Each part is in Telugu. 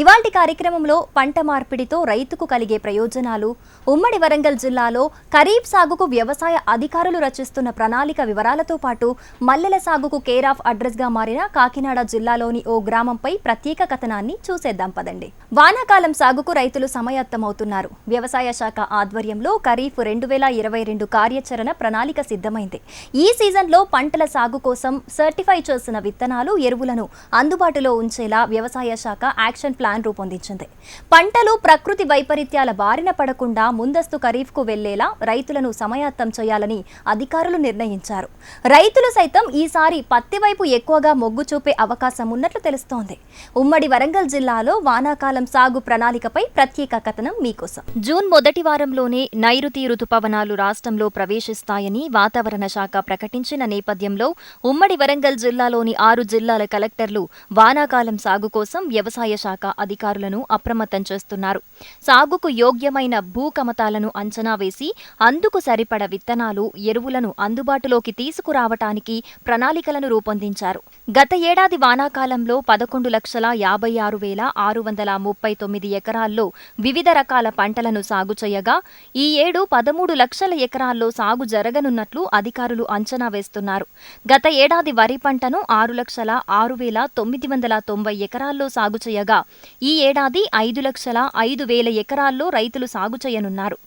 ఇవాల్టి కార్యక్రమంలో పంట మార్పిడితో రైతుకు కలిగే ప్రయోజనాలు ఉమ్మడి వరంగల్ జిల్లాలో ఖరీఫ్ సాగుకు వ్యవసాయ అధికారులు రచిస్తున్న ప్రణాళిక వివరాలతో పాటు మల్లెల సాగుకు కేర్ ఆఫ్ అడ్రస్గా మారిన కాకినాడ జిల్లాలోని ఓ గ్రామంపై ప్రత్యేక కథనాన్ని చూసేద్దాం పదండి. వానాకాలం సాగుకు రైతులు సమయత్తమవుతున్నారు. వ్యవసాయ శాఖ ఆధ్వర్యంలో ఖరీఫ్ రెండు వేల ఇరవై రెండు కార్యాచరణ ప్రణాళిక సిద్ధమైంది. ఈ సీజన్లో పంటల సాగు కోసం సర్టిఫై చేసిన విత్తనాలు ఎరువులను అందుబాటులో ఉంచేలా వ్యవసాయ శాఖ యాక్షన్ ప్లాన్ రూపొందించింది. పంటలు ప్రకృతి వైపరీత్యాల బారిన పడకుండా ముందస్తు ఖరీఫ్కు వెళ్ళేలా రైతులను సమయాత్తం చేయాలని అధికారులు నిర్ణయించారు. రైతులు సైతం ఈసారి పత్తి వైపు ఎక్కువగా మొగ్గు చూపే అవకాశం ఉన్నట్లు తెలుస్తోంది. ఉమ్మడి వరంగల్ జిల్లాలో వానాకాలం సాగు ప్రణాళికపై ప్రత్యేక కథనం మీకోసం. జూన్ మొదటి వారంలోనే నైరుతి రుతుపవనాలు రాష్ట్రంలో ప్రవేశిస్తాయని వాతావరణ శాఖ ప్రకటించిన నేపథ్యంలో ఉమ్మడి వరంగల్ జిల్లాలోని ఆరు జిల్లాల కలెక్టర్లు వానాకాలం సాగు కోసం వ్యవసాయ శాఖ అధికారులను అప్రమత్తం చేస్తున్నారు. సాగుకు యోగ్యమైన భూ కమతాలను అంచనా వేసి అందుకు సరిపడ విత్తనాలు ఎరువులను అందుబాటులోకి తీసుకురావటానికి ప్రణాళికలను రూపొందించారు. గత ఏడాది వానాకాలంలో పదకొండు లక్షల యాభై ఆరు వేల ఆరు వందల ముప్పై తొమ్మిది ఎకరాల్లో వివిధ రకాల పంటలను సాగు చేయగా ఈ ఏడు పదమూడు లక్షల ఎకరాల్లో సాగు జరగనున్నట్లు అధికారులు అంచనా వేస్తున్నారు. గత ఏడాది వరి పంటను ఆరు లక్షల ఆరు వేల తొమ్మిది వందల తొంభై ఎకరాల్లో సాగు చేయగా ఈ ఏడాది ఐదు లక్షల ఐదు వేల ఎకరాల్లో రైతులు సాగు చేయనున్నారు.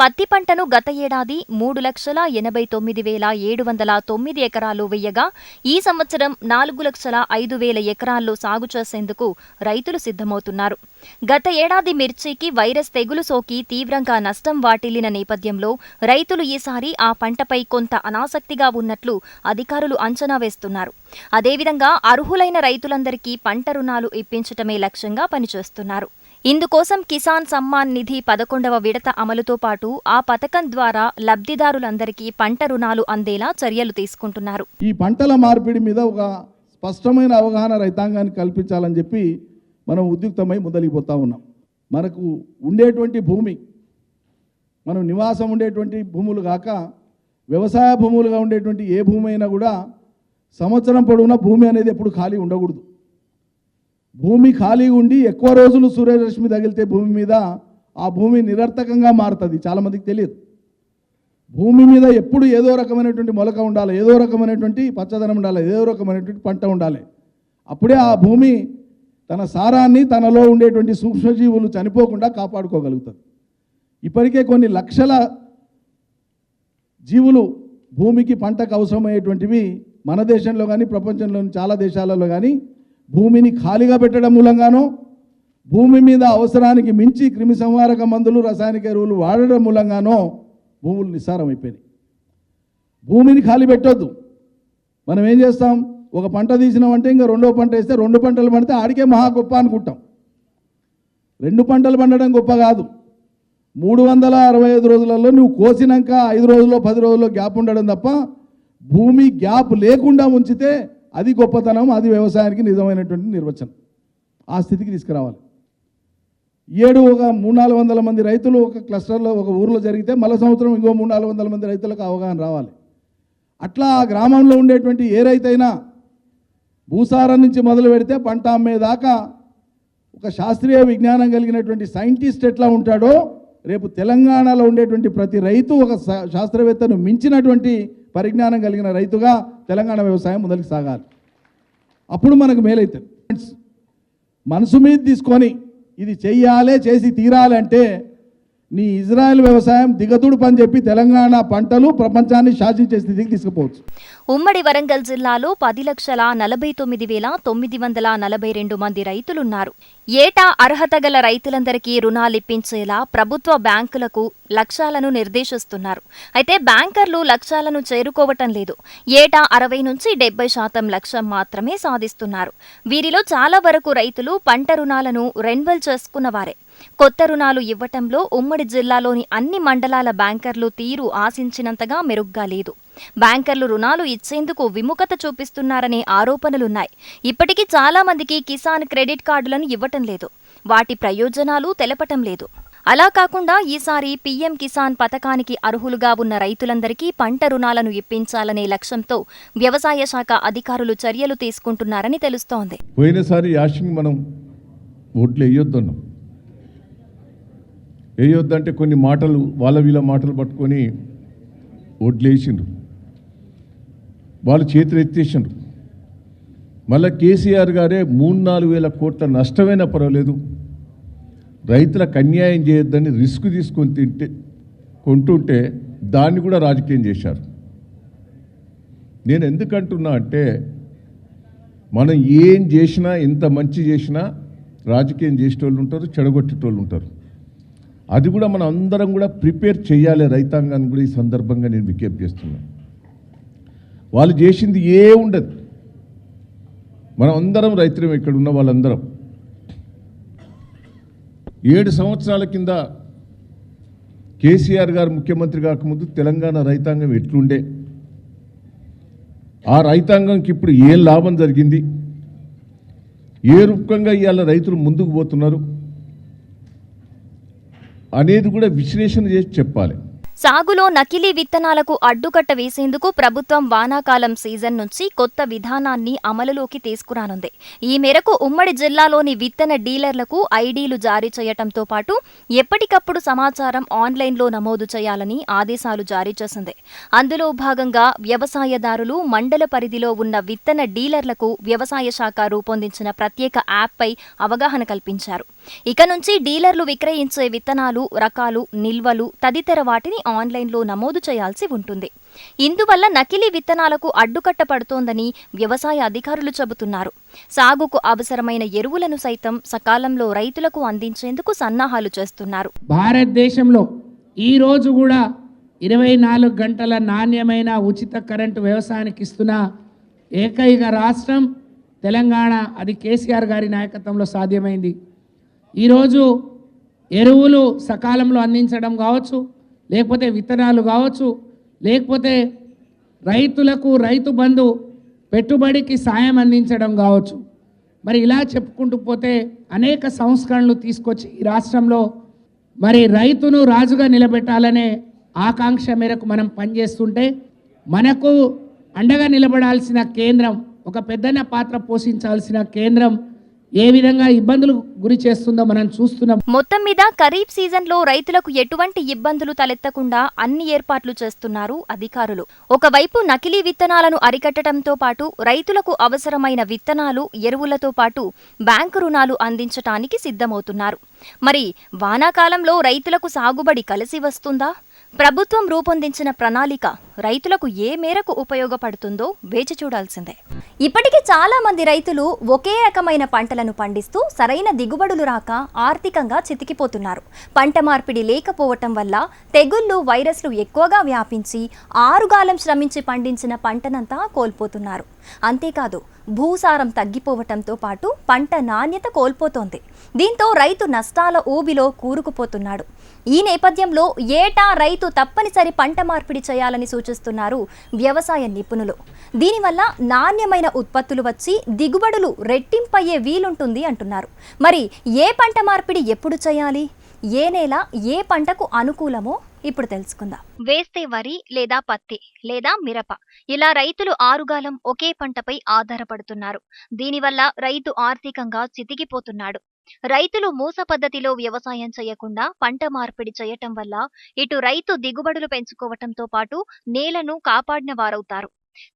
పత్తి పంటను గత ఏడాది మూడు లక్షల ఎనభై తొమ్మిది వేల ఏడు వందల తొమ్మిది ఎకరాలు వేయగా ఈ సంవత్సరం నాలుగు లక్షల ఐదు వేల ఎకరాల్లో సాగు చేసేందుకు రైతులు సిద్ధమవుతున్నారు. గత ఏడాది మిర్చికి వైరస్ తెగులు సోకి తీవ్రంగా నష్టం వాటిల్లిన నేపథ్యంలో రైతులు ఈసారి ఆ పంటపై కొంత అనాసక్తిగా ఉన్నట్లు అధికారులు అంచనా వేస్తున్నారు. అదేవిధంగా అర్హులైన రైతులందరికీ పంట రుణాలు ఇప్పించటమే లక్ష్యంగా పనిచేస్తున్నారు. ఇందుకోసం కిసాన్ సమ్మాన్ నిధి పదకొండవ విడత అమలుతో పాటు ఆ పథకం ద్వారా లబ్ధిదారులందరికీ పంట రుణాలు అందేలా చర్యలు తీసుకుంటున్నారు. ఈ పంటల మార్పిడి మీద ఒక స్పష్టమైన అవగాహన రైతాంగాన్ని కల్పించాలని చెప్పి మనం ఉద్యుక్తమై మొదలిపోతా ఉన్నాం. మనకు ఉండేటువంటి భూమి మనం నివాసం ఉండేటువంటి భూములు కాక వ్యవసాయ భూములుగా ఉండేటువంటి ఏ భూమి అయినా కూడా సంవత్సరం పొడవునా భూమి అనేది ఎప్పుడు ఖాళీ ఉండకూడదు. భూమి ఖాళీ ఉండి ఎక్కువ రోజులు సూర్యరశ్మి తగిలితే భూమి మీద ఆ భూమి నిరర్థకంగా మారుతుంది. చాలామందికి తెలియదు. భూమి మీద ఎప్పుడు ఏదో రకమైనటువంటి మొలక ఉండాలి ఏదో రకమైనటువంటి పచ్చదనం ఉండాలి ఏదో రకమైనటువంటి పంట ఉండాలి. అప్పుడే ఆ భూమి తన సారాన్ని తనలో ఉండేటువంటి సూక్ష్మజీవులు చనిపోకుండా కాపాడుకోగలుగుతుంది. ఇప్పటికే కొన్ని లక్షల జీవులు భూమికి పంటకు అవసరమయ్యేటువంటివి మన దేశంలో కానీ ప్రపంచంలోని చాలా దేశాలలో కానీ భూమిని ఖాళీగా పెట్టడం మూలంగానో భూమి మీద అవసరానికి మించి క్రిమి సంహారక మందులు రసాయనిక ఎరువులు వాడడం మూలంగానో భూములు నిస్సారమైపోయినాయి. భూమిని ఖాళీ పెట్టొద్దు. మనం ఏం చేస్తాం? ఒక పంట తీసినామంటే ఇంకా రెండో పంట వేస్తే రెండు పంటలు పండితే ఆడికే మహా గొప్ప అనుకుంటాం. రెండు పంటలు పండడం గొప్ప కాదు. మూడు వందల అరవై ఐదు రోజులలో నువ్వు కోసినాక ఐదు రోజుల్లో పది రోజుల్లో గ్యాప్ ఉండడం తప్ప భూమి గ్యాప్ లేకుండా ఉంచితే అది గొప్పతనం అది వ్యవసాయానికి నిజమైనటువంటి నిర్వచనం. ఆ స్థితికి తీసుకురావాలి. ఏడు ఒక మూడు నాలుగు వందల మంది రైతులు ఒక క్లస్టర్లో ఒక ఊర్లో జరిగితే మళ్ళీ సంవత్సరం ఇంకో మూడు నాలుగు వందల మంది రైతులకు అవగాహన రావాలి. అట్లా ఆ గ్రామంలో ఉండేటువంటి ఏ రైతైనా భూసారం నుంచి మొదలు పెడితే పంట అమ్మేదాకా ఒక శాస్త్రీయ విజ్ఞానం కలిగినటువంటి సైంటిస్ట్ ఎట్లా ఉంటాడో రేపు తెలంగాణలో ఉండేటువంటి ప్రతి రైతు ఒక శా- శాస్త్రవేత్తను మించినటువంటి పరిజ్ఞానం కలిగిన రైతుగా తెలంగాణ వ్యవసాయం ముందరికి సాగాలి. అప్పుడు మనకు మేలైతుంది మనసు మీద తీసుకొని ఇది చెయ్యాలే చేసి తీరాలంటే నీ ఇజ్రాయెల్ వ్యవసాయం దిగదుడు పని చెప్పి తెలంగాణ పంటలు ప్రపంచాన్ని శాసించే స్థితికి తీసుకుపోవచ్చు. ఉమ్మడి వరంగల్ జిల్లాలో పది లక్షల నలభై తొమ్మిది వేల తొమ్మిది వందల నలభై రెండు మంది రైతులున్నారు. ఏటా అర్హత గల రైతులందరికీ రుణాలిప్పించేలా ప్రభుత్వ బ్యాంకులకు లక్ష్యాలను నిర్దేశిస్తున్నారు. అయితే బ్యాంకర్లు లక్ష్యాలను చేరుకోవటం లేదు. ఏటా అరవై నుంచి డెబ్బై శాతం లక్ష్యం మాత్రమే సాధిస్తున్నారు. వీరిలో చాలా వరకు రైతులు పంట రుణాలను రెన్వల్ చేసుకున్నవారే. కొత్త రుణాలు ఇవ్వటంలో ఉమ్మడి జిల్లాలోని అన్ని మండలాల బ్యాంకర్లు తీరు ఆశించినంతగా మెరుగ్గా లేదు. బ్యాంకర్లు రుణాలు ఇచ్చేందుకు విముఖత చూపిస్తున్నారనే ఆరోపణలున్నాయి. ఇప్పటికీ చాలా మందికి కిసాన్ క్రెడిట్ కార్డులను ఇవ్వటం లేదు. వాటి ప్రయోజనాలు తెలపటం లేదు. అలా కాకుండా ఈసారి పీఎం కిసాన్ పథకానికి అర్హులుగా ఉన్న రైతులందరికీ పంట రుణాలను ఇప్పించాలనే లక్ష్యంతో వ్యవసాయ శాఖ అధికారులు చర్యలు తీసుకుంటున్నారని తెలుస్తోంది. పోయినసారి యాషింగ్ మనం ఓట్లు వేయొద్దన్నాం. వేయొద్దంటే కొన్ని మాటలు వాళ్ళ వీళ్ళ మాటలు పట్టుకొని ఓట్లు వేసిండ్రు వాళ్ళు చేతులు ఎత్తేసిండ్రు. మళ్ళీ కేసీఆర్ గారే మూడు నాలుగు వేల కోట్ల నష్టమైనా పర్వాలేదు. రైతులకు అన్యాయం చేయొద్దని రిస్క్ తీసుకొని తింటే కొంటుంటే దాన్ని కూడా రాజకీయం చేశారు. నేను ఎందుకంటున్నా అంటే మనం ఏం చేసినా ఎంత మంచి చేసినా రాజకీయం చేసేటోళ్ళు ఉంటారు చెడగొట్టేటోళ్ళు ఉంటారు. అది కూడా మనం అందరం కూడా ప్రిపేర్ చేయాలి రైతాంగాన్ని కూడా ఈ సందర్భంగా నేను విజ్ఞప్తి చేస్తున్నాను. వాళ్ళు చేసింది ఏ ఉండదు. మనం అందరం రైతులం ఇక్కడ ఉన్న వాళ్ళందరం. ఏడు సంవత్సరాల కింద కేసీఆర్ గారు ముఖ్యమంత్రి కాకముందు తెలంగాణ రైతాంగం ఎట్లుండే? ఆ రైతాంగంకి ఇప్పుడు ఏం లాభం జరిగింది? ఏ రూపంగా ఇవాళ రైతులు ముందుకు పోతున్నారు? అనేది కూడా విశ్లేషణ చేసి చెప్పాలి. సాగులో నకిలీ విత్తనాలకు అడ్డుకట్ట వేసేందుకు ప్రభుత్వం వానాకాలం సీజన్ నుంచి కొత్త విధానాన్ని అమలులోకి తీసుకురానుంది. ఈ మేరకు ఉమ్మడి జిల్లాలోని విత్తన డీలర్లకు ఐడీలు జారీ చేయటంతో పాటు ఎప్పటికప్పుడు సమాచారం ఆన్లైన్లో నమోదు చేయాలని ఆదేశాలు జారీ చేసింది. అందులో భాగంగా వ్యవసాయదారులు మండల పరిధిలో ఉన్న విత్తన డీలర్లకు వ్యవసాయ శాఖ రూపొందించిన ప్రత్యేక యాప్పై అవగాహన కల్పించారు. ఇక నుంచి డీలర్లు విక్రయించే విత్తనాలు రకాలు నిల్వలు తదితర వాటిని ఆన్లైన్లో నమోదు చేయాల్సి ఉంటుంది. ఇందువల్ల నకిలీ విత్తనాలకు అడ్డుకట్ట పడుతోందని వ్యవసాయ అధికారులు చెబుతున్నారు. సాగుకు అవసరమైన ఎరువులను సైతం సకాలంలో రైతులకు అందించేందుకు సన్నాహాలు చేస్తున్నారు. భారతదేశంలో ఈరోజు కూడా ఇరవై నాలుగు గంటల నాణ్యమైన ఉచిత కరెంటు వ్యవసాయానికి ఇస్తున్న ఏకైక రాష్ట్రం తెలంగాణ. అది కేసీఆర్ గారి నాయకత్వంలో సాధ్యమైంది. ఈరోజు ఎరువులు సకాలంలో అందించడం కావచ్చు లేకపోతే విత్తనాలు కావచ్చు లేకపోతే రైతులకు రైతు బంధు పెట్టుబడికి సాయం అందించడం కావచ్చు. మరి ఇలా చెప్పుకుంటూ పోతే అనేక సంస్కరణలు తీసుకొచ్చి ఈ రాష్ట్రంలో మరి రైతును రాజుగా నిలబెట్టాలనే ఆకాంక్ష మేరకు మనం పనిచేస్తుంటే మనకు అండగా నిలబడాల్సిన కేంద్రం ఒక పెద్దన్న పాత్ర పోషించాల్సిన కేంద్రం ఏ విధంగా ఇబ్బందులు గురి చేస్తుందో మనం చూస్తున్నాం. మొత్తం మీద ఖరీఫ్ సీజన్లో రైతులకు ఎటువంటి ఇబ్బందులు తలెత్తకుండా అన్ని ఏర్పాట్లు చేస్తున్నారు అధికారులు. ఒకవైపు నకిలీ విత్తనాలను అరికట్టడంతో పాటు రైతులకు అవసరమైన విత్తనాలు ఎరువులతో పాటు బ్యాంకు రుణాలు అందించటానికి సిద్ధమవుతున్నారు. మరి వానాకాలంలో రైతులకు సాగుబడి కలిసి వస్తుందా? ప్రభుత్వం రూపొందించిన ప్రణాళిక రైతులకు ఏ మేరకు ఉపయోగపడుతుందో వేచి చూడాల్సిందే. ఇప్పటికీ చాలా మంది రైతులు ఒకే రకమైన పంటలను పండిస్తూ సరైన దిగుబడులు రాక ఆర్థికంగా చితికిపోతున్నారు. పంట మార్పిడి లేకపోవటం వల్ల తెగుళ్ళు వైరస్లు ఎక్కువగా వ్యాపించి ఆరుగాలం శ్రమించి పండించిన పంటనంతా కోల్పోతున్నారు. అంతేకాదు భూసారం తగ్గిపోవటంతో పాటు పంట నాణ్యత కోల్పోతోంది. దీంతో రైతు నష్టాల ఊబిలో కూరుకుపోతున్నాడు. ఈ నేపథ్యంలో ఏటా రైతు తప్పనిసరి పంట మార్పిడి చేయాలని సూచిస్తున్నారు వ్యవసాయ నిపుణులు. దీనివల్ల నాణ్యమైన ఉత్పత్తులు వచ్చి దిగుబడులు రెట్టింపయ్యే వీలుంటుంది అంటున్నారు. మరి ఏ పంట మార్పిడి ఎప్పుడు చేయాలి? ఏ నేల ఏ పంటకు అనుకూలమో ఇప్పుడు తెలుసుకుందాం. వేస్తే వరి లేదా పత్తి లేదా మిరప. ఇలా రైతులు ఆరుగాలం ఒకే పంటపై ఆధారపడుతున్నారు. దీనివల్ల రైతు ఆర్థికంగా చితికిపోతున్నాడు. రైతులు మూస పద్ధతిలో వ్యవసాయం చేయకుండా పంట మార్పిడి చేయటం వల్ల ఇటు రైతు దిగుబడులు పెంచుకోవటంతో పాటు నేలను కాపాడిన వారవుతారు.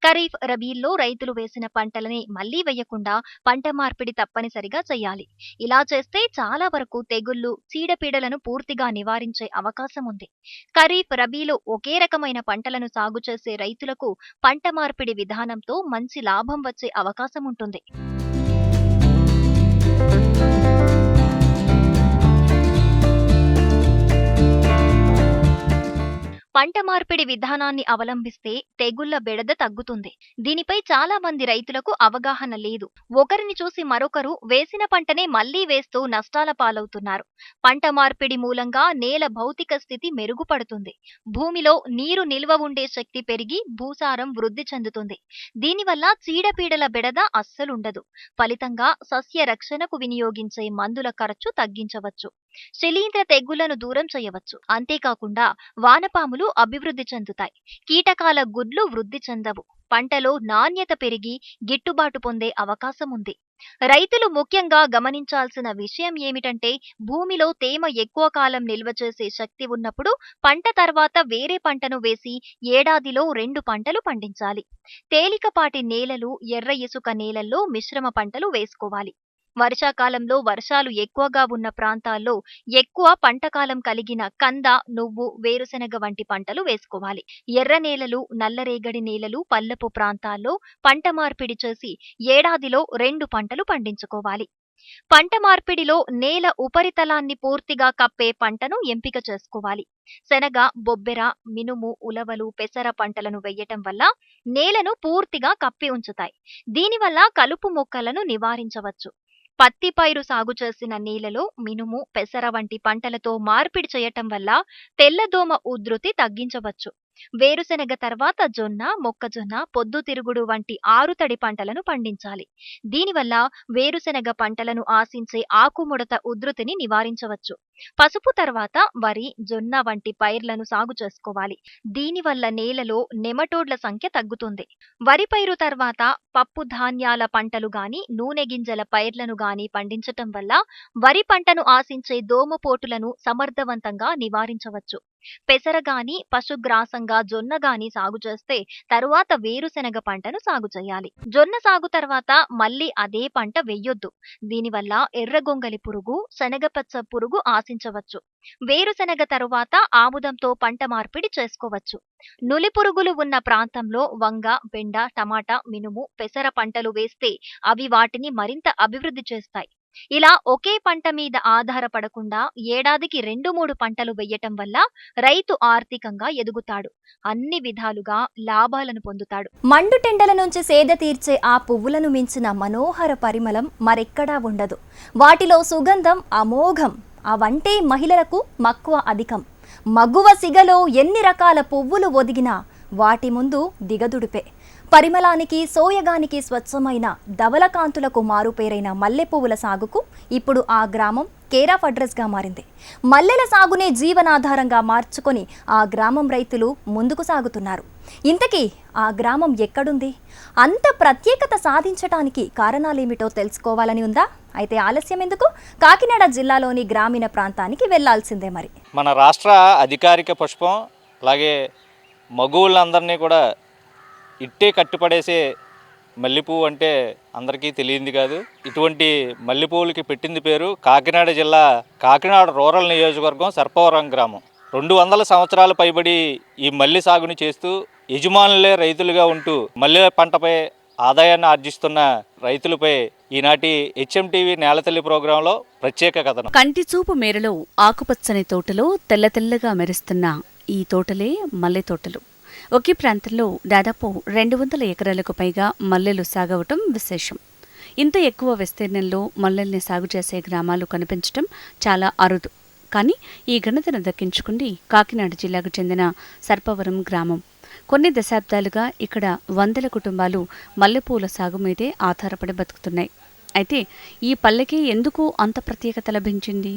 ఖరీఫ్ రబీల్లో రైతులు వేసిన పంటలని మళ్ళీ వేయకుండా పంట మార్పిడి తప్పనిసరిగా చేయాలి. ఇలా చేస్తే చాలా వరకు తెగుళ్ళు చీడపీడలను పూర్తిగా నివారించే అవకాశం ఉంది. ఖరీఫ్ రబీలో ఒకే రకమైన పంటలను సాగు చేసే రైతులకు పంట మార్పిడి విధానంతో మంచి లాభం వచ్చే అవకాశం ఉంటుంది. పంట మార్పిడి విధానాన్ని అవలంబిస్తే తెగుళ్ళ బెడద తగ్గుతుంది. దీనిపై చాలా మంది రైతులకు అవగాహన లేదు. ఒకరిని చూసి మరొకరు వేసిన పంటనే మళ్ళీ వేస్తూ నష్టాల పాలవుతున్నారు. పంట మార్పిడి మూలంగా నేల భౌతిక స్థితి మెరుగుపడుతుంది. భూమిలో నీరు నిల్వ ఉండే శక్తి పెరిగి భూసారం వృద్ధి చెందుతుంది. దీనివల్ల చీడపీడల బెడద అస్సలుండదు. ఫలితంగా సస్య రక్షణకు వినియోగించే మందుల ఖర్చు తగ్గించవచ్చు. శిలీంద్ర తెగులను దూరం చేయవచ్చు. అంతేకాకుండా వానపాములు అభివృద్ధి చెందుతాయి. కీటకాల గుడ్లు వృద్ధి చెందవు. పంటలో నాణ్యత పెరిగి గిట్టుబాటు పొందే అవకాశం ఉంది. రైతులు ముఖ్యంగా గమనించాల్సిన విషయం ఏమిటంటే భూమిలో తేమ ఎక్కువ కాలం నిల్వ చేసే శక్తి ఉన్నప్పుడు పంట తర్వాత వేరే పంటను వేసి ఏడాదిలో రెండు పంటలు పండించాలి. తేలికపాటి నేలలు ఎర్ర ఇసుక నేలల్లో మిశ్రమ పంటలు వేసుకోవాలి. వర్షాకాలంలో వర్షాలు ఎక్కువగా ఉన్న ప్రాంతాల్లో ఎక్కువ పంటకాలం కలిగిన కంద నువ్వు వేరుశెనగ వంటి పంటలు వేసుకోవాలి. ఎర్ర నేలలు నల్లరేగడి నేలలు పల్లపు ప్రాంతాల్లో పంట మార్పిడి చేసి ఏడాదిలో రెండు పంటలు పండించుకోవాలి. పంట మార్పిడిలో నేల ఉపరితలాన్ని పూర్తిగా కప్పే పంటను ఎంపిక చేసుకోవాలి. శనగ బొబ్బెర మినుము ఉలవలు పెసర పంటలను వేయటం వల్ల నేలను పూర్తిగా కప్పి ఉంచుతాయి. దీనివల్ల కలుపు మొక్కలను నివారించవచ్చు. పత్తి పైరు సాగు చేసిన నేలలో మినుము పెసర వంటి పంటలతో మార్పిడి చేయటం వల్ల తెల్లదోమ ఉధృతి తగ్గించవచ్చు. వేరుశెనగ తర్వాత జొన్న మొక్కజొన్న పొద్దుతిరుగుడు వంటి ఆరుతడి పంటలను పండించాలి. దీనివల్ల వేరుశెనగ పంటలను ఆశించే ఆకుముడత ఉధృతిని నివారించవచ్చు. పసుపు తర్వాత వరి జొన్న వంటి పైర్లను సాగు చేసుకోవాలి. దీనివల్ల నేలలో నెమటోడ్ల సంఖ్య తగ్గుతుంది. వరి పైరు తర్వాత పప్పు ధాన్యాల పంటలు గాని నూనె గింజల పైర్లను గాని పండించటం వల్ల వరి పంటను ఆశించే దోమపోటులను సమర్థవంతంగా నివారించవచ్చు. పెసరగాని పశుగ్రాసంగా జొన్నగాని సాగు చేస్తే తరువాత వేరుశెనగ పంటను సాగు చేయాలి. జొన్న సాగు తర్వాత మళ్ళీ అదే పంట వెయ్యొద్దు దీనివల్ల ఎర్రగొంగలి పురుగు శనగపచ్చ పురుగు ఆశించవచ్చు వేరుశెనగ తరువాత ఆముదంతో పంట మార్పిడి చేసుకోవచ్చు. నులి పురుగులు ఉన్న ప్రాంతంలో వంగ బెండ టమాటా మినుము పెసర పంటలు వేస్తే అవి వాటిని మరింత అభివృద్ధి చేస్తాయి. ఇలా ఒకే పంట మీద ఆధారపడకుండా ఏడాదికి రెండు మూడు పంటలు వెయ్యటం వల్ల రైతు ఆర్థికంగా ఎదుగుతాడు. అన్ని విధాలుగా లాభాలను పొందుతాడు. మండుటెండల నుంచి సేద తీర్చే ఆ పువ్వులను మించిన మనోహర పరిమళం మరెక్కడా ఉండదు. వాటిలో సుగంధం అమోఘం అవంటే మహిళలకు మక్కువ అధికం. మగువ సిగలో ఎన్ని రకాల పువ్వులు ఒదిగినా వాటి ముందు దిగదుడిపే. పరిమళానికి సోయగానికి స్వచ్ఛమైన ధవలకాంతులకు మారుపేరైన మల్లె పువ్వుల సాగుకు ఇప్పుడు ఆ గ్రామం కేర్ ఆఫ్ అడ్రస్గా మారింది. మల్లెల సాగునే జీవనాధారంగా మార్చుకొని ఆ గ్రామం రైతులు ముందుకు సాగుతున్నారు. ఇంతకీ ఆ గ్రామం ఎక్కడుంది? అంత ప్రత్యేకత సాధించటానికి కారణాలేమిటో తెలుసుకోవాలని ఉందా? అయితే ఆలస్యం ఎందుకు? కాకినాడ జిల్లాలోని గ్రామీణ ప్రాంతానికి వెళ్ళాల్సిందే మరి. మన రాష్ట్ర అధికారిక పుష్పం అలాగే మగువులందరినీ కూడా ఇట్టే కట్టుపడేసే మల్లెపువ్వు అంటే అందరికీ తెలియంది కాదు. ఇటువంటి మల్లెపువ్వులకి పెట్టింది పేరు కాకినాడ జిల్లా కాకినాడ రూరల్ నియోజకవర్గం సర్పవరం గ్రామం. రెండు వందల సంవత్సరాలు పైబడి ఈ మల్లె సాగుని చేస్తూ యజమానులే రైతులుగా ఉంటూ మల్లె పంటపై ఆదాయాన్ని ఆర్జిస్తున్న రైతులపై ఈనాటి హెచ్ఎంటీవీ నేలతల్లి ప్రోగ్రాంలో ప్రత్యేక కథనం. కంటి చూపు మేరలో ఆకుపచ్చని తోటలో తెల్ల తెల్లగా మెరుస్తున్న ఈ తోటలే మల్లె తోటలు. ఒకే ప్రాంతంలో దాదాపు రెండు వందల ఎకరాలకు పైగా మల్లెలు సాగవటం విశేషం. ఇంత ఎక్కువ విస్తీర్ణంలో మల్లెల్ని సాగు చేసే గ్రామాలు కనిపించటం చాలా అరుదు. కానీ ఈ ఘనతను దక్కించుకుంది కాకినాడ జిల్లాకు చెందిన సర్పవరం గ్రామం. కొన్ని దశాబ్దాలుగా ఇక్కడ వందల కుటుంబాలు మల్లెపూల సాగు మీదే ఆధారపడి బతుకుతున్నాయి. అయితే ఈ పల్లెకి ఎందుకు అంత ప్రత్యేకత లభించింది?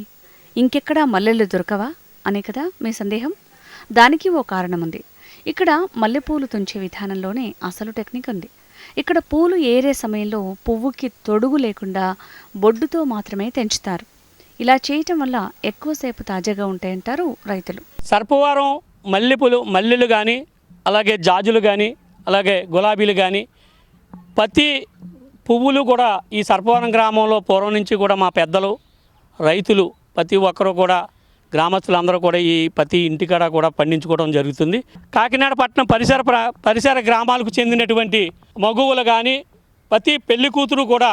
ఇంకెక్కడా మల్లెలు దొరకవా? అనే కదా మీ సందేహం? దానికి ఓ కారణం ఉంది ఇక్కడ మల్లెపూలు తుంచే విధానంలోనే అసలు టెక్నిక్ ఉంది. ఇక్కడ పూలు ఏరే సమయంలో పువ్వుకి తొడుగు లేకుండా బొడ్డుతో మాత్రమే తెంచుతారు. ఇలా చేయటం వల్ల ఎక్కువసేపు తాజాగా ఉంటాయంటారు రైతులు. సర్పవారం మల్లెపూలు మల్లెలు కానీ అలాగే జాజులు కానీ అలాగే గులాబీలు కానీ ప్రతి పువ్వులు కూడా ఈ సర్పవరం గ్రామంలో పూర్వం నుంచి కూడా మా పెద్దలు రైతులు ప్రతి ఒక్కరూ కూడా గ్రామస్తులందరూ కూడా ఈ ప్రతి ఇంటికాడ కూడా పండించుకోవడం జరుగుతుంది. కాకినాడ పట్టణం పరిసర పరిసర గ్రామాలకు చెందినటువంటి మగువులు కానీ ప్రతి పెళ్ళి కూతురు కూడా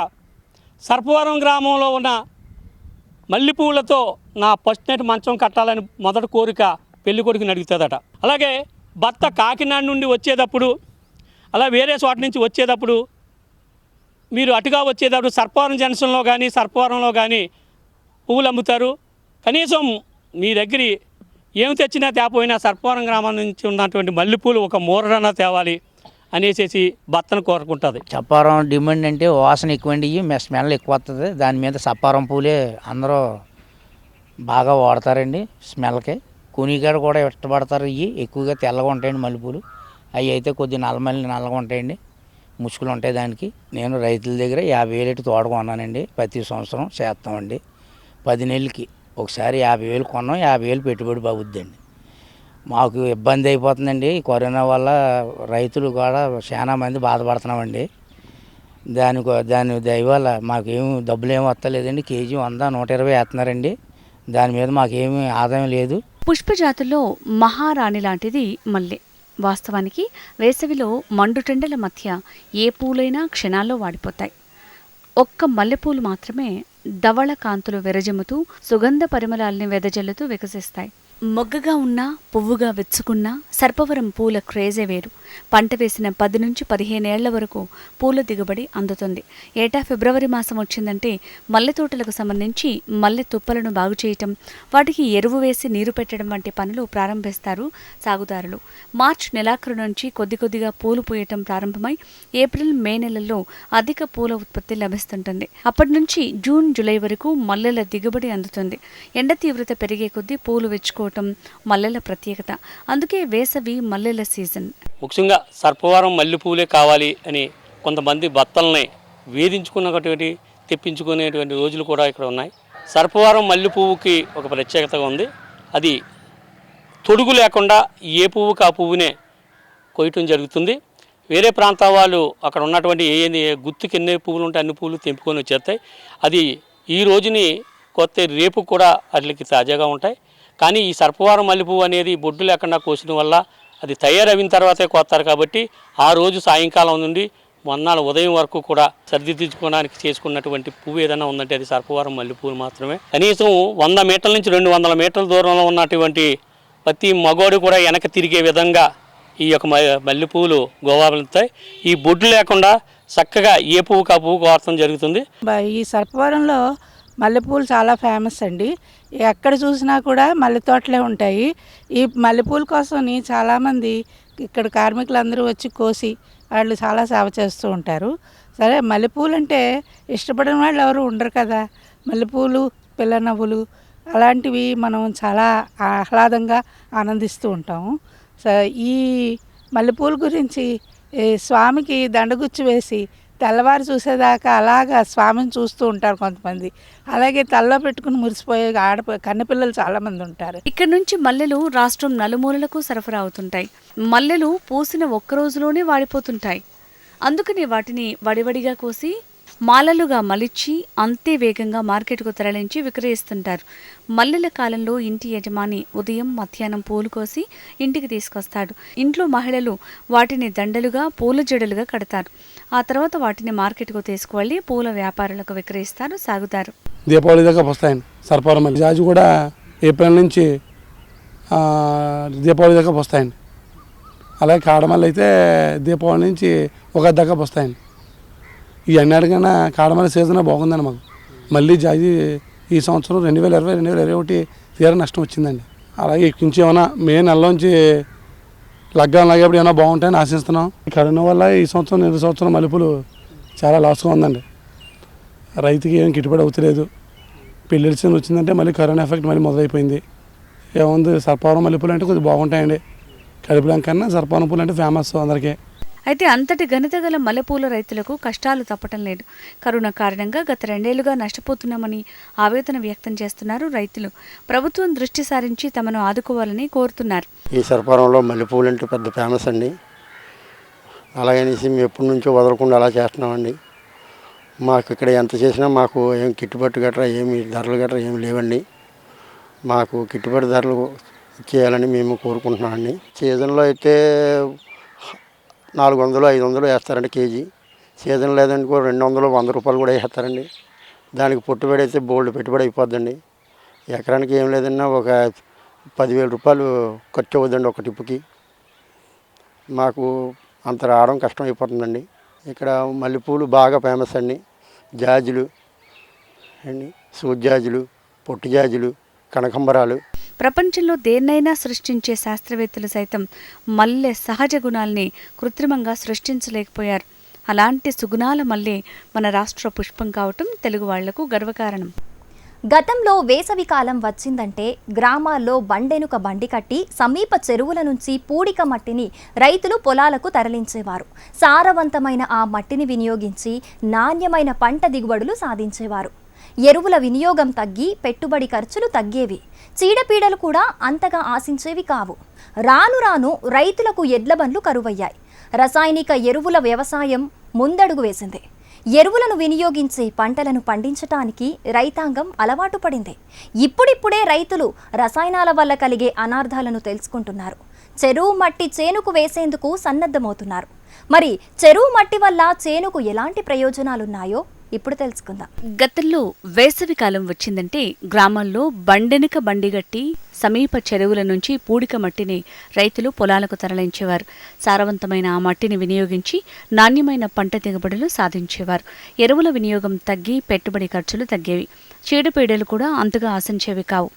సర్పవరం గ్రామంలో ఉన్న మల్లెపూలతో నా ఫస్ట్ నైట్ మంచం కట్టాలని మొదటి కోరిక పెళ్ళి కొడుకుని అడుగుతుందట. అలాగే భర్త కాకినాడ నుండి వచ్చేటప్పుడు అలా వేరే చోట నుంచి వచ్చేటప్పుడు మీరు అటుగా వచ్చేటప్పుడు సర్పవరం జంక్షన్లో కానీ సర్పవరంలో కానీ పువ్వులు అమ్ముతారు. కనీసం మీ దగ్గర ఏం తెచ్చినా తేపోయినా సర్పవరం గ్రామం నుంచి ఉన్నటువంటి మల్లెపూలు ఒక మూరడన తేవాలి అనేసి భర్తను కోరుకుంటుంది. చప్పారం డిమాండ్ అంటే వాసన ఎక్కువండి మీ స్మెల్ ఎక్కువ వస్తుంది దాని మీద సప్పారం పూలే అందరూ బాగా వాడతారండి స్మెల్కి. కునిగాడ కూడా ఇష్టపడతారు ఇవి ఎక్కువగా తెల్లగా ఉంటాయండి మల్లెపూలు. అవి అయితే కొద్ది నల్లమల్లి నల్లగా ఉంటాయండి. ముసుగులు ఉంటాయి దానికి. నేను రైతుల దగ్గర యాభై వేలు ఎటు తోట కొన్నానండి. ప్రతి సంవత్సరం చేస్తామండి. పది నెలలకి. ఒకసారి యాభై వేలు కొన్నాం యాభై వేలు పెట్టుబడి బాగుద్దండి మాకు ఇబ్బంది అయిపోతుందండి. ఈ కరోనా వల్ల రైతులు కూడా చాలా మంది బాధపడుతున్నామండి. దాని దాని దైవాల మాకేం డబ్బులు ఏమి వస్తలేదండి. కేజీ వంద నూట ఇరవై వేస్తున్నారండి. దాని మీద మాకేమీ ఆదాయం లేదు. పుష్పజాతుల్లో మహారాణి లాంటిది మల్లె వాస్తవానికి వేసవిలో మండుటెండల మధ్య ఏ పూలైనా క్షణాల్లో వాడిపోతాయి. ఒక్క మల్లెపూలు మాత్రమే ధవళ కాంతులు వెరజమ్ముతూ సుగంధ పరిమళాల్ని వెదజల్లుతూ వికసిస్తాయి. మొగ్గగా ఉన్నా పువ్వుగా వెచ్చుకున్నా సర్పవరం పూల క్రేజే వేరు. పంట వేసిన పది నుంచి పదిహేనేళ్ళ వరకు పూల దిగుబడి అందుతుంది. ఏటా ఫిబ్రవరి మాసం వచ్చిందంటే మల్లె తోటలకు సంబంధించి మల్లె తుప్పలను బాగు చేయటం వాటికి ఎరువు వేసి నీరు పెట్టడం వంటి పనులు ప్రారంభిస్తారు సాగుదారులు. మార్చ్ నెలాఖరు నుంచి కొద్ది కొద్దిగా పూలు పూయటం ప్రారంభమై ఏప్రిల్ మే నెలల్లో అధిక పూల ఉత్పత్తి లభిస్తుంటుంది. అప్పటి నుంచి జూన్ జూలై వరకు మల్లెల దిగుబడి అందుతుంది. ఎండ తీవ్రత పెరిగే కొద్దీ పూలు విచ్చుకోవటం మల్లెల ప్రత్యేకత. అందుకే వేసవి మల్లెల సీజన్. ముఖ్యంగా సర్పవరం మల్లెపూలే కావాలి అని కొంతమంది భర్తల్ని వేధించుకున్నటువంటి తెప్పించుకునేటువంటి రోజులు కూడా ఇక్కడ ఉన్నాయి. సర్పవరం మల్లె పువ్వుకి ఒక ప్రత్యేకత ఉంది. అది తొడుగు లేకుండా ఏ పువ్వుకి ఆ పువ్వునే కొయ్యటం జరుగుతుంది. వేరే ప్రాంతాల వాళ్ళు అక్కడ ఉన్నటువంటి ఏ ఏ గుత్తుకి ఎన్ని పువ్వులు ఉంటే అన్ని పువ్వులు తెంపుకొని వచ్చేస్తాయి. అది ఈ రోజుని కొత్త రేపు కూడా వాటికి తాజాగా ఉంటాయి. కానీ ఈ సర్పవారం మల్లెపువ్వు అనేది బొడ్డు లేకుండా కోసిన వల్ల అది తయారైన తర్వాతే కోస్తారు కాబట్టి ఆ రోజు సాయంకాలం నుండి మొన్నాళ్ళ ఉదయం వరకు కూడా సర్దిద్దుకోవడానికి చేసుకున్నటువంటి పువ్వు ఏదైనా ఉందంటే అది సర్పవారం మల్లెపూలు మాత్రమే. కనీసం వంద మీటర్ల నుంచి రెండు వందల మీటర్ల దూరంలో ఉన్నటువంటి ప్రతి మగోడు కూడా వెనక తిరిగే విధంగా ఈ యొక్క మ- మల్లెపూలు గోవాలుతాయి ఈ బొడ్డు లేకుండా చక్కగా ఏ పువ్వు కా పువ్వు కోరటం జరుగుతుంది. ఈ సర్పవరంలో మల్లెపూలు చాలా ఫేమస్ అండి. ఎక్కడ చూసినా కూడా మల్లె తోటలే ఉంటాయి. ఈ మల్లెపూల కోసమని చాలామంది ఇక్కడ కార్మికులందరూ వచ్చి కోసి వాళ్ళు చాలా సేవ చేస్తూ ఉంటారు. సరే మల్లెపూలు అంటే ఇష్టపడిన వాళ్ళు ఎవరు ఉండరు కదా. మల్లెపూలు పిల్ల నవ్వులు అలాంటివి మనం చాలా ఆహ్లాదంగా ఆనందిస్తూ ఉంటాము. సో ఈ మల్లెపూల గురించి ఈ స్వామికి దండగుచ్చు వేసి తెల్లవారు చూసేదాకా అలాగా స్వామిని చూస్తూ ఉంటారు కొంతమంది. అలాగే తల్లో పెట్టుకుని మురిసిపోయే ఆడ కన్నపిల్లలు చాలామంది ఉంటారు. ఇక్కడ నుంచి మల్లెలు రాష్ట్రం నలుమూలలకు సరఫరా అవుతుంటాయి. మల్లెలు పూసిన ఒక్క రోజులోనే వాడిపోతుంటాయి. అందుకని వాటిని వడివడిగా కోసి మాలలుగా మలిచి అంతే వేగంగా మార్కెట్కు తరలించి విక్రయిస్తుంటారు. మల్లెల కాలంలో ఇంటి యజమాని ఉదయం మధ్యాహ్నం పూలు కోసి ఇంటికి తీసుకొస్తాడు. ఇంట్లో మహిళలు వాటిని దండలుగా పూల జడలుగా కడతారు. ఆ తర్వాత వాటిని మార్కెట్కు తీసుకువెళ్ళి పూల వ్యాపారులకు విక్రయిస్తారు సాగుతారు. దీపావళి దాకా వస్తాయండి సర్పారం జాజి కూడా ఏప్రిల్ నుంచి దీపావళి దాకా వస్తాయండి అలాగే కాడమల్లి అయితే దీపావళి నుంచి ఒక దాకా వస్తాయండి ఈ అన్నిటికన్నా కాడమల సీజన్ బాగుందండి మాకు. మళ్ళీ జాజి ఈ సంవత్సరం రెండు వేల ఇరవై రెండు వేల ఇరవై ఒకటి తీరా నష్టం వచ్చిందండి. అలాగే కొంచెం ఏమైనా మే నెలలోంచి లగ్గాలు లాగేప్పుడు ఏమైనా బాగుంటాయని ఆశిస్తున్నాం. ఈ కరోనా వల్ల ఈ సంవత్సరం రెండు సంవత్సరం మలుపులు చాలా లాస్గా ఉందండి. రైతుకి ఏం గిట్టుబడి అవుతలేదు. పెళ్ళిళ్ళ సీజన్ వచ్చిందంటే మళ్ళీ కరోనా ఎఫెక్ట్ మళ్ళీ మొదలైపోయింది. ఏముంది సర్పవరం మల్లెపూలు అంటే కొంచెం బాగుంటాయండి. కడుపులం కన్నా సర్పవరం పూలు అంటే ఫేమస్ అందరికీ. అయితే అంతటి ఘనత గల మల్లెపూల రైతులకు కష్టాలు తప్పటం లేదు. కరోనా కారణంగా గత రెండేళ్ళుగా నష్టపోతున్నామని ఆవేదన వ్యక్తం చేస్తున్నారు రైతులు. ప్రభుత్వం దృష్టి సారించి తమను ఆదుకోవాలని కోరుతున్నారు. ఈ సరఫరంలో మల్లెపూలు అంటే పెద్ద ఫేమస్ అండి. అలాగనేసి మేము ఎప్పటి నుంచో వదలకుండా అలా చేస్తున్నామండి. మాకు ఇక్కడ ఎంత చేసినా మాకు ఏం గిట్టుబాటు గట్రా ఏమి ధరలు గట్రా ఏమి లేవండి. మాకు గిట్టుబాటు ధరలు చేయాలని మేము కోరుకుంటున్నామండి. సీజన్లో అయితే నాలుగు వందలు ఐదు వందలు వేస్తారండి కేజీ. సీజన్ లేదనుకో రెండు వందలు వంద రూపాయలు కూడా వేస్తారండి. దానికి పెట్టుబడి అయితే బోల్డ్ పెట్టుబడి అయిపోద్దండి. ఎకరానికి ఏం లేదన్నా ఒక పదివేల రూపాయలు ఖర్చు అవుతుందండి ఒక టిప్పుకి. మాకు అంత రావడం కష్టం అయిపోతుందండి. ఇక్కడ మల్లెపూలు బాగా ఫేమస్ అండి. జాజులు అండి సూజాజులు పొట్టు జాజులు కనకంబరాలు ప్రపంచంలో దేన్నైనా సృష్టించే శాస్త్రవేత్తలు సైతం మల్లె సహజ గుణాల్ని కృత్రిమంగా సృష్టించలేకపోయారు. అలాంటి సుగుణాల మల్లె మన రాష్ట్ర పుష్పం కావటం తెలుగు వాళ్ళకు గర్వకారణం. గతంలో వేసవి కాలం వచ్చిందంటే గ్రామాల్లో బండెనుక బండి కట్టి సమీప చెరువుల నుంచి పూడిక మట్టిని రైతులు పొలాలకు తరలించేవారు. సారవంతమైన ఆ మట్టిని వినియోగించి నాణ్యమైన పంట దిగుబడులు సాధించేవారు. ఎరువుల వినియోగం తగ్గి పెట్టుబడి ఖర్చులు తగ్గేవి. చీడపీడలు కూడా అంతగా ఆశించేవి కావు. రాను రాను రైతులకు ఎడ్ల బండ్లు కరువయ్యాయి. రసాయనిక ఎరువుల వ్యవసాయం ముందడుగు వేసింది. ఎరువులను వినియోగించి పంటలను పండించటానికి రైతాంగం అలవాటు పడింది. ఇప్పుడిప్పుడే రైతులు రసాయనాల వల్ల కలిగే అనార్థాలను తెలుసుకుంటున్నారు. చెరువు మట్టి చేనుకు వేసేందుకు సన్నద్ధమవుతున్నారు. మరి చెరువు మట్టి వల్ల చేనుకు ఎలాంటి ప్రయోజనాలున్నాయో ఇప్పుడు తెలుసుకుందాం. గతంలో వేసవి కాలం వచ్చిందంటే గ్రామాల్లో బండెనక బండిగట్టి సమీప చెరువుల నుంచి పూడిక మట్టిని రైతులు పొలాలకు తరలించేవారు. సారవంతమైన ఆ మట్టిని వినియోగించి నాణ్యమైన పంట దిగుబడులు సాధించేవారు. ఎరువుల వినియోగం తగ్గి పెట్టుబడి ఖర్చులు తగ్గేవి. చీడపీడలు కూడా అంతగా ఆశించేవి కావు.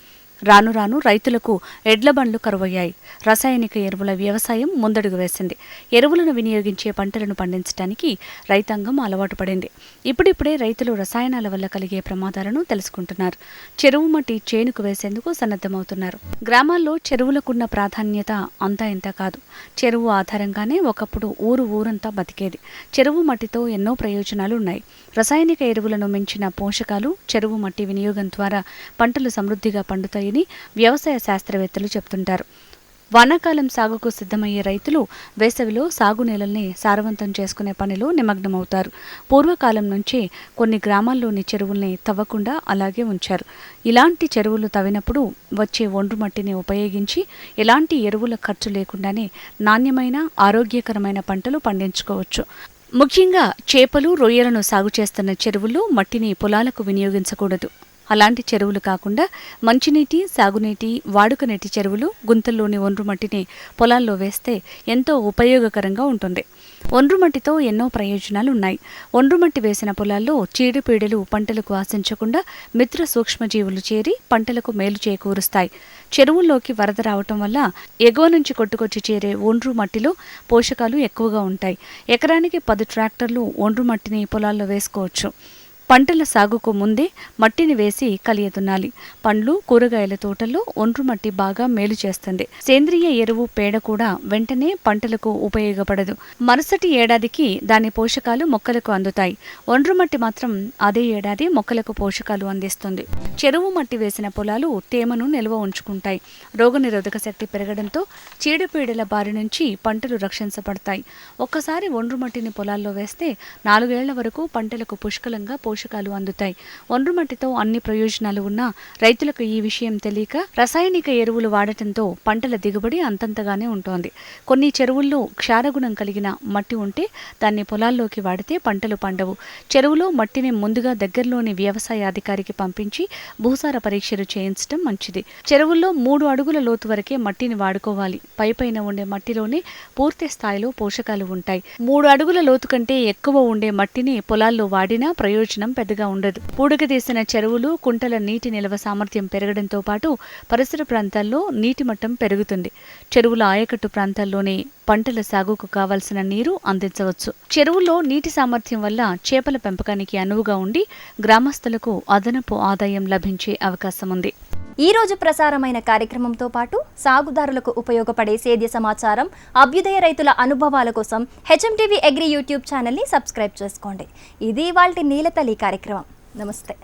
రాను రాను రైతులకు ఎడ్ల బండ్లు కరువయ్యాయి. రసాయనిక ఎరువుల వ్యవసాయం ముందడుగు వేసింది. ఎరువులను వినియోగించే పంటలను పండించడానికి రైతాంగం అలవాటు పడింది. ఇప్పుడిప్పుడే రైతులు రసాయనాల వల్ల కలిగే ప్రమాదాలను తెలుసుకుంటున్నారు. చెరువు మట్టి చేనుకు వేసేందుకు సన్నద్ధమవుతున్నారు. గ్రామాల్లో చెరువులకున్న ప్రాధాన్యత అంతా ఇంత కాదు. చెరువు ఆధారంగానే ఒకప్పుడు ఊరు ఊరంతా బతికేది. చెరువు మట్టితో ఎన్నో ప్రయోజనాలు ఉన్నాయి. రసాయనిక ఎరువులను మించిన పోషకాలు చెరువు మట్టి వినియోగం ద్వారా పంటలు సమృద్ధిగా పండుతాయి పండుతాయని వ్యవసాయ శాస్త్రవేత్తలు చెప్తుంటారు. వానాకాలం సాగుకు సిద్ధమయ్యే రైతులు వేసవిలో సాగు నేలల్ని సారవంతం చేసుకునే పనిలో నిమగ్నమవుతారు. పూర్వకాలం నుంచే కొన్ని గ్రామాల్లోని చెరువుల్ని తవ్వకుండా అలాగే ఉంచారు. ఇలాంటి చెరువులు తవ్వినప్పుడు వచ్చే ఒండ్రు మట్టిని ఉపయోగించి ఎలాంటి ఎరువుల ఖర్చు లేకుండానే నాణ్యమైన ఆరోగ్యకరమైన పంటలు పండించుకోవచ్చు. ముఖ్యంగా చేపలు రొయ్యలను సాగు చేస్తున్న చెరువుల్లో మట్టిని పొలాలకు వినియోగించకూడదు. అలాంటి చెరువులు కాకుండా మంచినీటి సాగునీటి వాడుక నీటి చెరువులు గుంతల్లోని ఒండ్రు మట్టిని పొలాల్లో వేస్తే ఎంతో ఉపయోగకరంగా ఉంటుంది. ఒండ్రు మట్టితో ఎన్నో ప్రయోజనాలు ఉన్నాయి ఒండ్రు మట్టి వేసిన పొలాల్లో చీడపీడలు పంటలకు ఆశించకుండా మిత్ర సూక్ష్మజీవులు చేరి పంటలకు మేలు చేకూరుస్తాయి. చెరువుల్లోకి వరద రావటం వల్ల ఎగువ నుంచి కొట్టుకొచ్చి చేరే ఒండ్రు మట్టిలో పోషకాలు ఎక్కువగా ఉంటాయి. ఎకరానికి పది ట్రాక్టర్లు ఒండ్రు మట్టిని పొలాల్లో వేసుకోవచ్చు. పంటల సాగుకు ముందే మట్టిని వేసి కలియదున్నాలి. పండ్లు కూరగాయల తోటల్లో ఒండ్రు మట్టి బాగా మేలు చేస్తుంది. సేంద్రియ ఎరువు పేడ కూడా వెంటనే పంటలకు ఉపయోగపడదు. మరుసటి ఏడాదికి దాని పోషకాలు మొక్కలకు అందుతాయి. ఒండ్రు మట్టి మాత్రం అదే ఏడాది మొక్కలకు పోషకాలు అందిస్తుంది. చెరువు మట్టి వేసిన పొలాలు తేమను నిల్వ ఉంచుకుంటాయి. రోగనిరోధక శక్తి పెరగడంతో చీడపీడల బారి నుంచి పంటలు రక్షించబడతాయి. ఒక్కసారి ఒండ్రు మట్టిని పొలాల్లో వేస్తే నాలుగేళ్ళ వరకు పంటలకు పుష్కలంగా పోషకాలు అందుతాయి. ఒండ్రు మట్టితో అన్ని ప్రయోజనాలు ఉన్నా రైతులకు ఈ విషయం తెలియక రసాయనిక ఎరువులు వాడటంతో పంటల దిగుబడి అంతంతగానే ఉంటోంది. కొన్ని చెరువుల్లో క్షారగుణం కలిగిన మట్టి ఉంటే దాన్ని పొలాల్లోకి వాడితే పంటలు పండవు. చెరువులో మట్టిని ముందుగా దగ్గరలోని వ్యవసాయ అధికారికి పంపించి భూసార పరీక్షలు చేయించడం మంచిది. చెరువుల్లో మూడు అడుగుల లోతు వరకే మట్టిని వాడుకోవాలి. పైపైన ఉండే మట్టిలోనే పూర్తి స్థాయిలో పోషకాలు ఉంటాయి. మూడు అడుగుల లోతు కంటే ఎక్కువ ఉండే మట్టిని పొలాల్లో వాడినా ప్రయోజనం పెద్దగా ఉండదు. పూడిక తీసిన చెరువులు కుంటల నీటి నిల్వ సామర్థ్యం పెరగడంతో పాటు పరిసర ప్రాంతాల్లో నీటి మట్టం పెరుగుతుంది. చెరువుల ఆయకట్టు ప్రాంతాల్లోనే పంటల సాగుకు కావలసిన నీరు అందించవచ్చు. చెరువుల్లో నీటి సామర్థ్యం వల్ల చేపల పెంపకానికి అనువుగా ఉండి గ్రామస్తులకు అదనపు ఆదాయం లభించే అవకాశం ఉంది. ఈ రోజు ప్రసారమైన కార్యక్రమంతో పాటు సాగుదారులకు ఉపయోగపడే సేద్య సమాచారం అభ్యుదయ రైతుల అనుభవాల కోసం హెచ్ఎంటీవీ అగ్రి యూట్యూబ్ ఛానల్ని సబ్స్క్రైబ్ చేసుకోండి. ఇది వాళ్ళ నీలతల్లి కార్యక్రమం. నమస్తే.